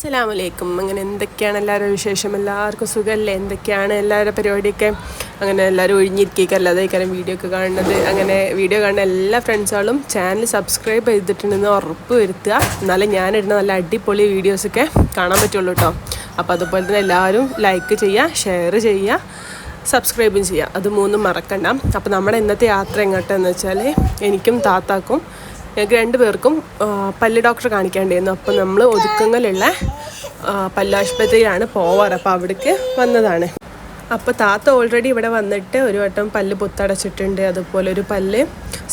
അസ്സലാമലൈക്കും. അങ്ങനെ എന്തൊക്കെയാണ് എല്ലാവരും വിശേഷം? എല്ലാവർക്കും സുഖമല്ലേ? എന്തൊക്കെയാണ് എല്ലാവരുടെ പരിപാടിയൊക്കെ? അങ്ങനെ എല്ലാവരും ഒഴിഞ്ഞിരിക്കുക അല്ലാതെ കാരണം വീഡിയോ ഒക്കെ കാണുന്നത്. അങ്ങനെ വീഡിയോ കാണുന്ന എല്ലാ ഫ്രണ്ട്സുകളും ചാനൽ സബ്സ്ക്രൈബ് ചെയ്തിട്ടുണ്ടെന്ന് ഉറപ്പ് വരുത്തുക. എന്നാലേ ഞാനിടുന്ന നല്ല അടിപൊളി വീഡിയോസൊക്കെ കാണാൻ പറ്റുള്ളൂ കേട്ടോ അപ്പോൾ അതുപോലെ തന്നെ എല്ലാവരും ലൈക്ക് ചെയ്യുക ഷെയർ ചെയ്യുക സബ്സ്ക്രൈബും ചെയ്യുക. അത് മൂന്നും മറക്കണ്ട. അപ്പോൾ നമ്മുടെ ഇന്നത്തെ യാത്ര എങ്ങോട്ടെന്ന് വെച്ചാൽ എനിക്കും താത്താക്കും ഞങ്ങൾക്ക് രണ്ട് പേർക്കും പല്ല് ഡോക്ടറെ കാണിക്കാണ്ടായിരുന്നു. അപ്പോൾ നമ്മൾ ഒതുക്കങ്ങളിലുള്ള ആ, പല്ലാശുപത്രിയിലാണ് പോവാറ്. അപ്പോൾ അവിടേക്ക് വന്നതാണ്. അപ്പോൾ താത്ത ഓൾറെഡി ഇവിടെ വന്നിട്ട് ഒരു വട്ടം പല്ല് പൊത്തടച്ചിട്ടുണ്ട്. അതുപോലെ ഒരു പല്ല്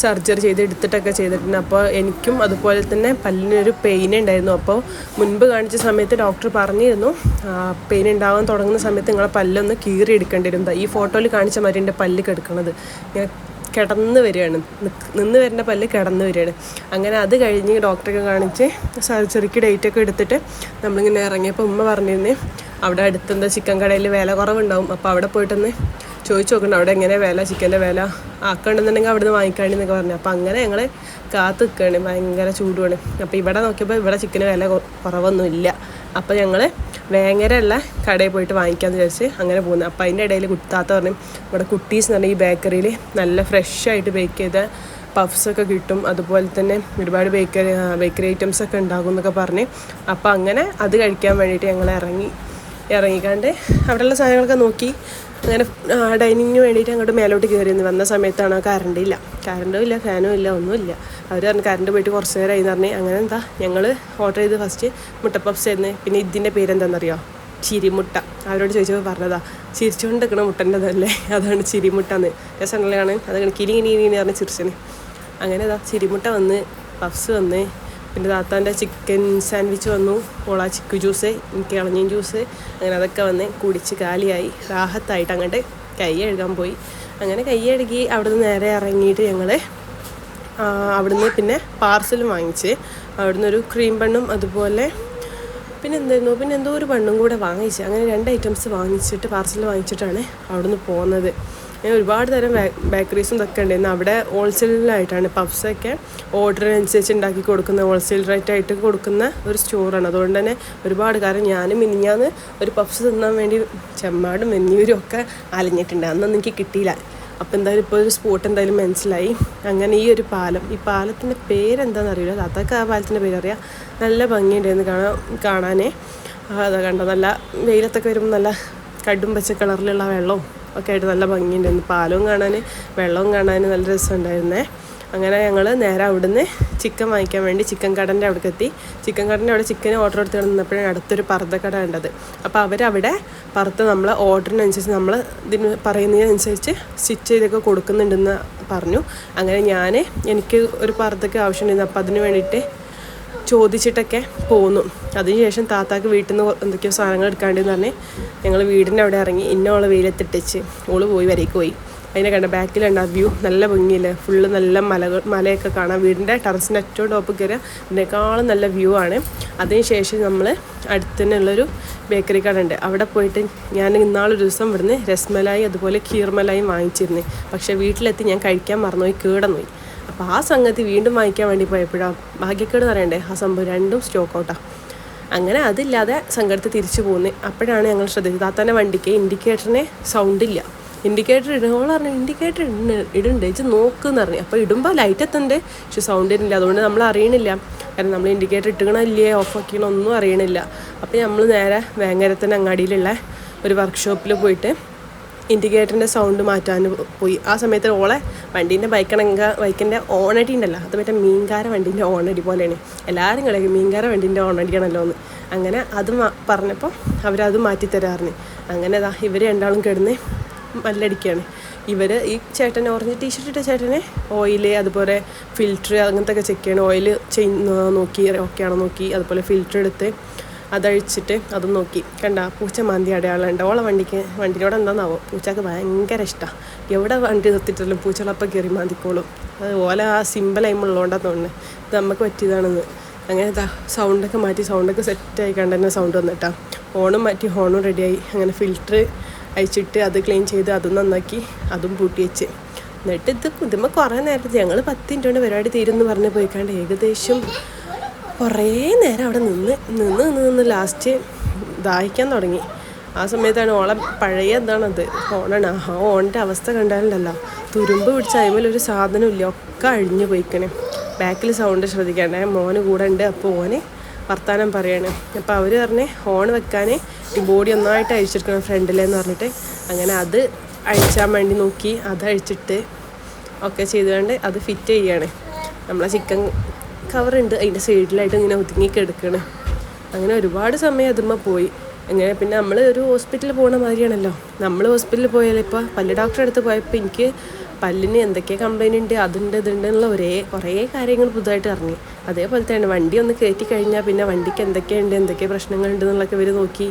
സർജറി ചെയ്ത് എടുത്തിട്ടൊക്കെ ചെയ്തിട്ടുണ്ട്. അപ്പോൾ എനിക്കും അതുപോലെ തന്നെ പല്ലിനൊരു പെയിൻ ഉണ്ടായിരുന്നു. അപ്പോൾ മുൻപ് കാണിച്ച സമയത്ത് ഡോക്ടർ പറഞ്ഞിരുന്നു പെയിൻ ഉണ്ടാവാൻ തുടങ്ങുന്ന സമയത്ത് നിങ്ങളെ പല്ലൊന്ന് കീറി എടുക്കേണ്ടി വരും ഈ ഫോട്ടോയിൽ കാണിച്ച മാതിരി എന്റെ പല്ല് കെടുക്കുന്നത് ഇങ്ങനെ കിടന്ന് വരികയാണ്. നിന്ന് വരുന്ന പല്ല് കിടന്ന് വരികയാണ്. അങ്ങനെ അത് കഴിഞ്ഞ് ഡോക്ടറെ കാണിച്ച് സർജറിക്ക് ഡേറ്റ് ഒക്കെ എടുത്തിട്ട് നമ്മളിങ്ങനെ ഇറങ്ങിയപ്പോൾ ഉമ്മ പറഞ്ഞിരുന്നേ അവിടെ അടുത്തെന്താ ചിക്കൻ കടയിൽ വില കുറവുണ്ടാവും അപ്പോൾ അവിടെ പോയിട്ടൊന്ന് ചോദിച്ചു നോക്കണം അവിടെ എങ്ങനെ വില ചിക്കന്റെ വില ആക്കണ്ടെന്നുണ്ടെങ്കിൽ അവിടെ നിന്ന് വാങ്ങിക്കാണെന്നൊക്കെ പറഞ്ഞു. അപ്പോൾ അങ്ങനെ ഞങ്ങൾ കാത്ത് നിൽക്കുകയാണ് ഭയങ്കര ചൂടുമാണ് അപ്പോൾ ഇവിടെ നോക്കിയപ്പോൾ ഇവിടെ ചിക്കന് വില കുറവൊന്നും കുറവൊന്നുമില്ല. അപ്പോൾ ഞങ്ങൾ വേങ്ങരയുള്ള കടയിൽ പോയിട്ട് വാങ്ങിക്കാമെന്ന് വിചാരിച്ച് അങ്ങനെ പോകുന്നത് അപ്പോൾ അതിന്റെ ഇടയിൽ കുത്താത്ത പറഞ്ഞു ഇവിടെ കുട്ടീസ് എന്ന് പറഞ്ഞാൽ ഈ ബേക്കറിയിൽ നല്ല ഫ്രഷ് ആയിട്ട് ബേക്ക് ചെയ്ത പഫ്സൊക്കെ കിട്ടും. അതുപോലെ തന്നെ ഒരുപാട് ബേക്കറി ബേക്കറി ഐറ്റംസ് ഒക്കെ ഉണ്ടാകും എന്നൊക്കെ പറഞ്ഞ്. അപ്പോൾ അങ്ങനെ അത് കഴിക്കാൻ വേണ്ടിയിട്ട് ഞങ്ങൾ ഇറങ്ങി ഇറങ്ങിക്കാണ്ട് അവിടെയുള്ള സാധനങ്ങളൊക്കെ നോക്കി. അങ്ങനെ ഡൈനിങ്ങിന് വേണ്ടിയിട്ട് അങ്ങോട്ട് മേലോട്ട് കയറി വന്ന സമയത്താണ് കറണ്ട് ഇല്ല. കറണ്ടും ഇല്ല ഫാനും ഇല്ല ഒന്നുമില്ല അവർ പറഞ്ഞു കറണ്ട് പോയിട്ട് കുറച്ച് നേരമായി എന്ന് പറഞ്ഞ് അങ്ങനെ എന്താ ഞങ്ങൾ ഓർഡർ ചെയ്ത് ഫസ്റ്റ് മുട്ടപ്പപ്സ് ആയിരുന്നു പിന്നെ ഇതിന്റെ പേരെന്താണെന്നറിയോ ചിരിമുട്ട. അവരോട് ചോദിച്ചപ്പോൾ പറഞ്ഞതാ ചിരിച്ചുകൊണ്ട് നിൽക്കണ മുട്ടന്റെതല്ലേ അതാണ് ചിരിമുട്ടന്ന്. രസമുള്ളതാണ് അതാണ് കിരി കിരി കിരി എന്ന് പറഞ്ഞ് ചിരിച്ചന് അങ്ങനെ അതാ ചിരിമുട്ട വന്ന് പഫ്സ് വന്ന് പിന്നെ താത്താന്റെ ചിക്കൻ സാൻഡ്വിച്ച് വന്നു. ഓള ചിക്കു ജ്യൂസ് എനിക്ക് ഇളഞ്ഞീൻ ജ്യൂസ് അങ്ങനെ അതൊക്കെ വന്ന് കുടിച്ച് കാലിയായി. റാഹത്തായിട്ട് അങ്ങോട്ട് കൈ എഴുകാൻ പോയി. അങ്ങനെ കൈ കഴുകി അവിടുന്ന് നേരെ ഇറങ്ങിയിട്ട് ഞങ്ങൾ അവിടുന്ന് പിന്നെ പാർസലും വാങ്ങിച്ച് അവിടുന്ന് ഒരു ക്രീം ബണ്ണും അതുപോലെ പിന്നെ എന്തായിരുന്നു? പിന്നെ എന്തോ ഒരു ബണ്ണും കൂടെ വാങ്ങിച്ച്. അങ്ങനെ രണ്ട് ഐറ്റംസ് വാങ്ങിച്ചിട്ട് പാർസൽ വാങ്ങിച്ചിട്ടാണ് അവിടുന്ന് പോകുന്നത് ഞാൻ ഒരുപാട് തരം ബേക്കറീസും ഇതൊക്കെ ഉണ്ടായിരുന്നു അവിടെ ഹോൾസെയിലായിട്ടാണ് പഫ്സൊക്കെ ഓർഡറിനനുസരിച്ച് ഉണ്ടാക്കി കൊടുക്കുന്ന ഹോൾസെയിൽ റേറ്റ് ആയിട്ട് കൊടുക്കുന്ന ഒരു സ്റ്റോറാണ് അതുകൊണ്ട് തന്നെ ഒരുപാട് കാരണം ഞാനും മിനിഞ്ഞാന്ന് ഒരു പഫ്സ് തിന്നാൻ വേണ്ടി ചെമ്മാടും വെന്നിയൂരും ഒക്കെ അലഞ്ഞിട്ടുണ്ട്. അന്നൊന്നും എനിക്ക് കിട്ടിയില്ല. അപ്പോൾ എന്തായാലും ഇപ്പോൾ ഒരു സ്പോട്ട് എന്തായാലും മനസ്സിലായി. അങ്ങനെ ഈ ഒരു പാലം ഈ പാലത്തിന്റെ പേരെന്താണെന്ന് അറിയില്ല. താത്താക്ക് ആ പാലത്തിന്റെ പേരറിയാം. നല്ല ഭംഗിയുണ്ടായിരുന്നു കാണാൻ കാണാനേ. അതാ കണ്ടോ? നല്ല വെയിലത്തൊക്കെ വരുമ്പോൾ നല്ല കടും പച്ച കളറിലുള്ള വെള്ളവും ഒക്കെ ആയിട്ട് നല്ല ഭംഗിയുണ്ടായിരുന്നു. പാലവും കാണാൻ വെള്ളവും കാണാൻ നല്ല രസമുണ്ടായിരുന്നേ. അങ്ങനെ ഞങ്ങൾ നേരെ അവിടുന്ന് ചിക്കൻ വാങ്ങിക്കാൻ വേണ്ടി ചിക്കൻ കടന്റെ അവിടേക്ക് എത്തി. ചിക്കൻ കടന്റെ അവിടെ ചിക്കൻ ഓർഡർ എടുത്ത് നിന്നപ്പോഴാണ് അടുത്തൊരു പർദ്ദക്കട ഉണ്ടത് അപ്പോൾ അവരവിടെ പറത്ത് നമ്മൾ ഓർഡറിനനുസരിച്ച് നമ്മൾ ഇതിന് പറയുന്നതിനനുസരിച്ച് സ്റ്റിച്ച് ചെയ്തൊക്കെ കൊടുക്കുന്നുണ്ടെന്ന് പറഞ്ഞു. അങ്ങനെ ഞാൻ എനിക്ക് ഒരു പർദ്ദക്ക് ആവശ്യമുണ്ടായിരുന്നു. അപ്പോൾ അതിന് വേണ്ടിയിട്ട് ചോദിച്ചിട്ടൊക്കെ പോന്നു. അതിനുശേഷം താത്താക്ക് വീട്ടിൽ നിന്ന് എന്തൊക്കെയോ സാധനങ്ങൾ എടുക്കാണ്ടെന്ന് പറഞ്ഞ് ഞങ്ങൾ വീടിന്റെ അവിടെ ഇറങ്ങി. ഇന്ന ഓളെ വെയിലത്തിട്ടിച്ച്. ഓൾ പോയി വരേക്ക് പോയി. അതിനെ കണ്ട. ബാക്കിലുണ്ട് ആ വ്യൂ നല്ല ഭംഗിയില്ലേ? ഫുള്ള് നല്ല മലകൾ മലയൊക്കെ കാണാം. വീടിന്റെ ടെറസിന്റെ ഏറ്റവും ടോപ്പ് കയറിയ ഇതിനേക്കാളും നല്ല വ്യൂ ആണ്. അതിനുശേഷം നമ്മൾ അടുത്ത് തന്നെയുള്ളൊരു ബേക്കറി കട ഉണ്ട് അവിടെ പോയിട്ട് ഞാൻ ഇന്നാളൊരു ദിവസം ഇവിടുന്ന് രസ്മലായി അതുപോലെ കീർമലായും വാങ്ങിച്ചിരുന്നു. പക്ഷേ വീട്ടിലെത്തി ഞാൻ കഴിക്കാൻ മറന്നുപോയി കേടന്നുപോയി. അപ്പോൾ ആ സംഗതി വീണ്ടും വാങ്ങിക്കാൻ വേണ്ടി പോയപ്പോഴാണ് ഭാഗ്യക്കേട് പറയണ്ടേ ആ സംഭവം രണ്ടും സ്റ്റോക്ക് ഔട്ടാണ് അങ്ങനെ അതില്ലാതെ സംഘടത്ത് തിരിച്ചു പോകുന്നത് അപ്പോഴാണ് ഞങ്ങൾ ശ്രദ്ധിച്ചത് ആ തന്നെ വണ്ടിക്ക് ഇൻഡിക്കേറ്ററിന് സൗണ്ട് ഇല്ല. ഇൻഡിക്കേറ്റർ ഇടുമ്പോൾ പറഞ്ഞു ഇൻഡിക്കേറ്റർ ഇടുന്ന ഇടുന്നുണ്ട് ചേച്ചി നോക്കുമെന്ന് പറഞ്ഞു. അപ്പോൾ ഇടുമ്പോൾ ലൈറ്റ് എത്തണ്ടേ. പക്ഷെ സൗണ്ട് ഇല്ല അതുകൊണ്ട് നമ്മൾ അറിയണില്ല. കാരണം നമ്മൾ ഇൻഡിക്കേറ്റർ ഇട്ടുകണോ ഇല്ലേ ഓഫ് ആക്കിയണോ ഒന്നും അറിയണില്ല. അപ്പോൾ നമ്മൾ നേരെ വേങ്ങരത്തിന്റെ അങ്ങാടിയിലുള്ള ഒരു വർക്ക്ഷോപ്പിൽ പോയിട്ട് ഇൻഡിക്കേറ്ററിന്റെ സൗണ്ട് മാറ്റാൻ പോയി. ആ സമയത്ത് ഓളെ വണ്ടീന്റെ ബൈക്കണങ്ക ബൈക്കിന്റെ ഓണടി ഉണ്ടല്ലോ. അത് മറ്റേ മീൻകാര വണ്ടീന്റെ ഓണടി പോലെയാണ്. എല്ലാവരും കളിക്കും. മീൻകാര വണ്ടീന്റെ ഓണടിയാണല്ലോ എന്ന്. അങ്ങനെ അത് പറഞ്ഞപ്പോൾ അവരത് മാറ്റി തരാറിന്. അങ്ങനെ അതാ ഇവർ രണ്ടാളും കിടന്ന് മല്ലടിക്കുകയാണ് ഇവർ ഈ ചേട്ടൻ ഓറഞ്ച് ടീഷർട്ട് ഇട്ട ചേട്ടനെ ഓയിൽ അതുപോലെ ഫിൽറ്റർ അങ്ങനത്തെ ഒക്കെ ചെക്ക് ചെയ്യണം. ഓയിൽ ചെയ് നോക്കി ഓക്കെ ആണോ നോക്കി അതുപോലെ ഫിൽറ്റർ എടുത്ത് അതഴിച്ചിട്ട് അതും നോക്കി. കണ്ട പൂച്ച മാന്തി അടയാളുണ്ട് ഓളെ വണ്ടിക്ക് വണ്ടിനോട് എന്താണെന്നാവോ പൂച്ചക്ക് ഭയങ്കര ഇഷ്ടമാണ് എവിടെ വണ്ടി നിർത്തിയിട്ടല്ലോ പൂച്ചകളപ്പം കയറി മാന്തിക്കോളും. അത് ഓല ആ സിമ്പിൾ ആയിമുള്ളതുകൊണ്ടാണ് തോന്നുന്നത് ഇത് നമുക്ക് പറ്റിയതാണെന്ന്. അങ്ങനെ ഇതാ സൗണ്ടൊക്കെ മാറ്റി സൗണ്ടൊക്കെ സെറ്റായി കണ്ട് തന്നെ സൗണ്ട് വന്നിട്ടാ. ഹോണും മാറ്റി ഹോണും റെഡിയായി അങ്ങനെ ഫിൽറ്റർ അയച്ചിട്ട് അത് ക്ലീൻ ചെയ്ത് അതും നന്നാക്കി അതും പൂട്ടി വെച്ച്. എന്നിട്ട് ഇത് ഇതുമ്പോൾ കുറേ നേരത്തെ ഞങ്ങൾ പത്ത് മിനിറ്റ് കൊണ്ട് പരിപാടി തീരുമെന്ന് പറഞ്ഞ് പോയിക്കാണ്ട് ഏകദേശം കുറേ നേരം അവിടെ നിന്ന് നിന്ന് നിന്ന് നിന്ന് ലാസ്റ്റ് ദാഹിക്കാൻ തുടങ്ങി. ആ സമയത്താണ് ഓളെ പഴയ എന്താണത്? ഓണാണ്. ആ ഓണിന്റെ അവസ്ഥ കണ്ടാലുണ്ടല്ലോ. തുരുമ്പ് പിടിച്ച അതിമേലൊരു സാധനമില്ല ഒക്കെ അഴിഞ്ഞു പോയിക്കണേ. ബാക്കിൽ സൗണ്ട് ശ്രദ്ധിക്കണ്ടേ മോന് കൂടെ ഉണ്ട്. അപ്പോൾ ഓന് വർത്താനം പറയാണ്. അപ്പോൾ അവർ പറഞ്ഞ് ഹോൺ വെക്കാൻ ഈ ബോഡി ഒന്നായിട്ട് അഴിച്ചെടുക്കണം ഫ്രണ്ടിലെന്ന് പറഞ്ഞിട്ട്. അങ്ങനെ അത് അഴിച്ചാൻ വേണ്ടി നോക്കി. അത് അഴിച്ചിട്ട് ഒക്കെ ചെയ്തുകൊണ്ട് അത് ഫിറ്റ് ചെയ്യാണ്. നമ്മളെ ചിക്കൻ കവറുണ്ട്. അതിന്റെ സൈഡിലായിട്ട് ഇങ്ങനെ ഒതുങ്ങി കിടക്കണേ. അങ്ങനെ ഒരുപാട് സമയം അതുമ്മ പോയി. അങ്ങനെ പിന്നെ നമ്മൾ ഒരു ഹോസ്പിറ്റലിൽ പോകുന്ന മാതിരിയാണല്ലോ. നമ്മൾ ഹോസ്പിറ്റലിൽ പോയാൽ ഇപ്പോൾ പല്ല് ഡോക്ടറെ അടുത്ത് പോയപ്പോൾ എനിക്ക് പല്ലിന് എന്തൊക്കെ കംപ്ലൈന്റ് ഉണ്ട് അതുണ്ട് ഇതുണ്ട് എന്നുള്ള ഒരേ കുറേ കാര്യങ്ങൾ പുതുതായിട്ട് ഇറങ്ങി അതേപോലെ തന്നെ വണ്ടി ഒന്ന് കയറ്റി കഴിഞ്ഞാൽ പിന്നെ വണ്ടിക്ക് എന്തൊക്കെയുണ്ട് എന്തൊക്കെ പ്രശ്നങ്ങളുണ്ട് എന്നുള്ളൊക്കെ ഇവർ നോക്കി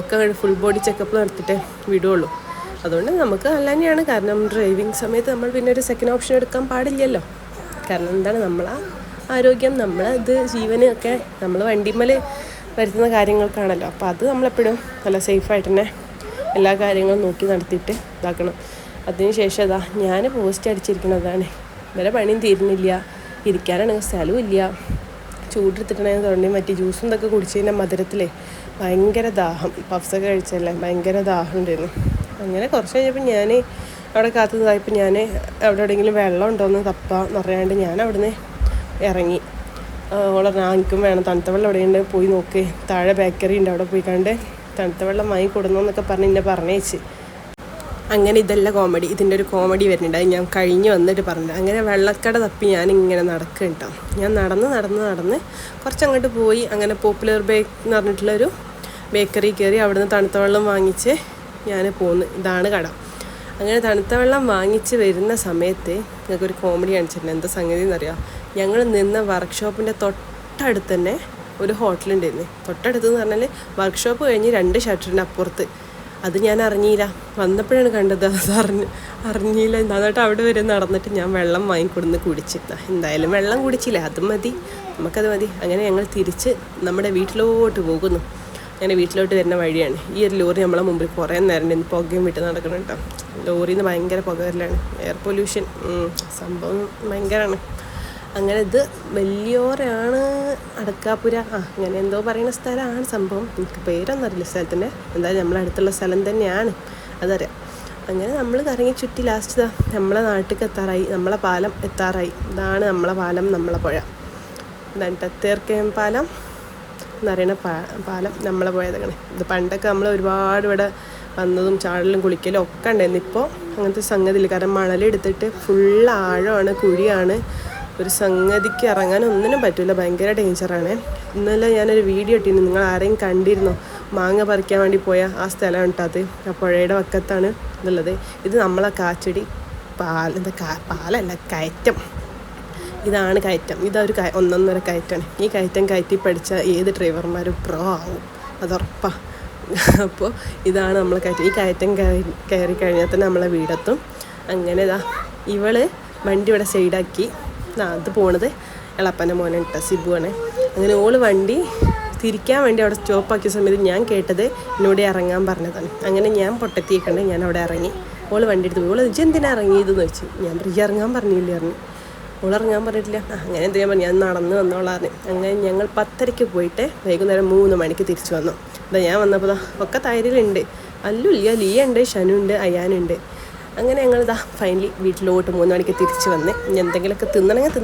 ഒക്കെ ഫുൾ ബോഡി ചെക്കപ്പ് നടത്തിയിട്ട് വിടുകയുള്ളൂ അതുകൊണ്ട് നമുക്ക് നല്ല തന്നെയാണ്. കാരണം ഡ്രൈവിംഗ് സമയത്ത് നമ്മൾ പിന്നെ ഒരു സെക്കൻഡ് ഓപ്ഷൻ എടുക്കാൻ പാടില്ലല്ലോ. കാരണം എന്താണ് നമ്മളെ ആരോഗ്യം നമ്മൾ ഇത് ജീവനൊക്കെ നമ്മൾ വണ്ടിമ്മൽ വരുത്തുന്ന കാര്യങ്ങൾക്കാണല്ലോ. അപ്പോൾ അത് നമ്മളെപ്പോഴും നല്ല സേഫായിട്ട് തന്നെ എല്ലാ കാര്യങ്ങളും നോക്കി നടത്തിയിട്ട് ഇതാക്കണം. അതിനുശേഷം ഇതാ ഞാൻ പോസ്റ്റ് അടിച്ചിരിക്കുന്നതാണ് ഇവരെ പണിയും തീരുന്നില്ല ഇരിക്കാനാണെങ്കിൽ സ്ഥലവും ഇല്ല. ചൂടെടുത്തിട്ടുണ്ടെങ്കിൽ തുടങ്ങി മറ്റേ ജ്യൂസും ഇതൊക്കെ കുടിച്ച് കഴിഞ്ഞാൽ മധുരത്തിലേ ഭയങ്കര ദാഹം. പഫ്സൊക്കെ കഴിച്ചല്ലേ ഭയങ്കര ദാഹം ഉണ്ടായിരുന്നു. അങ്ങനെ കുറച്ച് കഴിഞ്ഞപ്പോൾ ഞാൻ അവിടെ കാത്തു നിന്നപ്പോൾ ഞാൻ അവിടെ എവിടെയെങ്കിലും വെള്ളം ഉണ്ടോയെന്ന് തപ്പാന്ന് പറയാണ്ട് ഞാൻ അവിടുന്ന് ഇറങ്ങി. ഓളെ എനിക്കും വേണം. തണുത്ത വെള്ളം എവിടെയുണ്ട്? പോയി നോക്ക്. താഴെ ബേക്കറി ഉണ്ട്. അവിടെ പോയി കണ്ട് തണുത്ത വെള്ളം വാങ്ങി കൊടുന്നൊക്കെ പറഞ്ഞ് എന്നെ പറഞ്ഞേച്ച് അങ്ങനെ ഇതല്ല കോമഡി ഇതിന്റെ ഒരു കോമഡി വരുന്നുണ്ട്. അത് ഞാൻ കഴിഞ്ഞ് വന്നിട്ട് പറഞ്ഞു അങ്ങനെ വെള്ളക്കട തപ്പി ഞാൻ ഇങ്ങനെ നടക്കും കേട്ടോ. ഞാൻ നടന്ന് നടന്ന് നടന്ന് കുറച്ചങ്ങോട്ട് പോയി. അങ്ങനെ പോപ്പുലർ ബേക്ക് എന്ന് പറഞ്ഞിട്ടുള്ളൊരു ബേക്കറി കയറി അവിടുന്ന് തണുത്ത വെള്ളം വാങ്ങിച്ച് ഞാൻ പോന്ന്. ഇതാണ് കട. അങ്ങനെ തണുത്ത വെള്ളം വാങ്ങിച്ച് വരുന്ന സമയത്ത് ഞങ്ങൾക്കൊരു കോമഡി കാണിച്ചിട്ടുണ്ട്. എന്താ സംഗതി എന്നറിയാം? ഞങ്ങൾ നിന്ന വർക്ക്ഷോപ്പിന്റെ തൊട്ടടുത്ത് തന്നെ ഒരു ഹോട്ടലുണ്ടായിരുന്നു തൊട്ടടുത്ത് എന്ന് പറഞ്ഞാൽ വർക്ക്ഷോപ്പ് കഴിഞ്ഞ് രണ്ട് ഷട്ടറിന്റെ അപ്പുറത്ത്. അത് ഞാൻ അറിഞ്ഞില്ല. വന്നപ്പോഴാണ് കണ്ടത്. അത് അറിഞ്ഞ് അറിഞ്ഞില്ല. എന്നിട്ട് അവിടെ വരെ നടന്നിട്ട് ഞാൻ വെള്ളം വാങ്ങിക്കൊടുന്ന് കുടിച്ചിട്ട എന്തായാലും വെള്ളം കുടിച്ചില്ല. അത് മതി. നമുക്കത് മതി. അങ്ങനെ ഞങ്ങൾ തിരിച്ച് നമ്മുടെ വീട്ടിലോട്ട് പോകുന്നു. അങ്ങനെ വീട്ടിലോട്ട് വരുന്ന വഴിയാണ്. ഈ ഒരു ലോറി നമ്മളെ മുമ്പിൽ കുറേ നേരം നിന്ന് പുകയും വിട്ട് നടക്കണം കേട്ടോ ലോറിയിൽ നിന്ന് ഭയങ്കര പുക വരലാണ് എയർ പൊല്യൂഷൻ സംഭവം ഭയങ്കരമാണ് അങ്ങനെ ഇത് വലിയോരാണ് അടക്കാപ്പുര. ആ അങ്ങനെ എന്തോ പറയുന്ന സ്ഥലമാണ് സംഭവം. എനിക്ക് പേരൊന്നും അറിയില്ല സ്ഥലത്തിന്റെ. എന്തായാലും നമ്മളെ അടുത്തുള്ള സ്ഥലം തന്നെയാണ്. അതറിയാം. അങ്ങനെ നമ്മൾ കറങ്ങി ചുറ്റി ലാസ്റ്റ് നമ്മളെ നാട്ടിലേക്ക് എത്താറായി. നമ്മളെ പാലം എത്താറായി. ഇതാണ് നമ്മളെ പാലം നമ്മളെ പുഴ. ഇതാണ് തത്തേർക്കേം പാലം എന്നറിയണ പാ പാലം നമ്മളെ പുഴ ഇതങ്ങനെ ഇത് പണ്ടൊക്കെ നമ്മൾ ഒരുപാട് ഇവിടെ വന്നതും ചാടലും കുളിക്കലും ഒക്കെ ഉണ്ടായിരുന്നു. ഇപ്പോൾ അങ്ങനത്തെ സംഗതിയില്ല കാരണം മണലെടുത്തിട്ട് ഫുൾ ആഴമാണ് കുഴിയാണ്. ഒരു സംഗതിക്ക് ഇറങ്ങാൻ ഒന്നിനും പറ്റില്ല ഭയങ്കര ഡേഞ്ചറാണ് ഇന്നലെ ഞാനൊരു വീഡിയോ ഇട്ടിരുന്നു. നിങ്ങൾ ആരെയും കണ്ടിരുന്നോ? മാങ്ങ പറിക്കാൻ വേണ്ടി പോയ ആ സ്ഥലം ഉണ്ടാത് ആ പുഴയുടെ വക്കത്താണ് ഇതുള്ളത്. ഇത് നമ്മളെ കാച്ചടി പാൽ എന്താ കാ പാലല്ല കയറ്റം. ഇതാണ് കയറ്റം. ഇതൊരു കയ ഒന്നൊന്നര കയറ്റാണ്. ഈ കയറ്റം കയറ്റി പഠിച്ച ഏത് ഡ്രൈവർമാരും പ്രോ ആവും. അതുറപ്പാ. അപ്പോൾ ഇതാണ് നമ്മൾ കയറ്റം. ഈ കയറ്റം കയറി കഴിഞ്ഞാൽ തന്നെ നമ്മളെ വീടെത്തും. അങ്ങനെ ഇതാ ഇവൾ വണ്ടി ഇവിടെ സൈഡാക്കി അത് പോണത് എളപ്പന്റെ മോനെ കേട്ടോ സിബുവാണ്. അങ്ങനെ ഓൾ വണ്ടി തിരിക്കാൻ വേണ്ടി അവിടെ സ്റ്റോപ്പാക്കിയ സമയത്ത് ഞാൻ കേട്ടത് എന്നോട് ഇറങ്ങാൻ പറഞ്ഞതാണ്. അങ്ങനെ ഞാൻ പൊട്ടത്തിയേക്കണ്ട് ഞാൻ അവിടെ ഇറങ്ങി. ഓൾ വണ്ടി എടുത്ത് പോയി. ഓൾ ഇജ്ജ് എന്തിനാ ഇറങ്ങിയതെന്ന് വെച്ച് ഞാൻ പ്രിയ ഇറങ്ങാൻ പറഞ്ഞില്ല? പറഞ്ഞു. ഇറങ്ങാൻ പറഞ്ഞിട്ടില്ല. അങ്ങനെ എന്ത് ചെയ്യാൻ പറഞ്ഞു? ഞാൻ നടന്ന് വന്നോളാന്ന് അങ്ങനെ ഞങ്ങൾ പത്തരയ്ക്ക് പോയിട്ട് വൈകുന്നേരം മൂന്ന് മണിക്ക് തിരിച്ചു വന്നു. അതാ ഞാൻ വന്നപ്പോൾ ഒക്കെ തൈരിലുണ്ട്. അല്ലുല്ല ഉണ്ട് ഷനു ഉണ്ട് അയാനുണ്ട്. അങ്ങനെ ഞങ്ങൾ ഇതാ ഫൈനലി വീട്ടിലോട്ട് മൂന്ന് മണിക്ക് തിരിച്ചു വന്ന് എന്തെങ്കിലുമൊക്കെ തിന്നണമെങ്കിൽ തിന്ന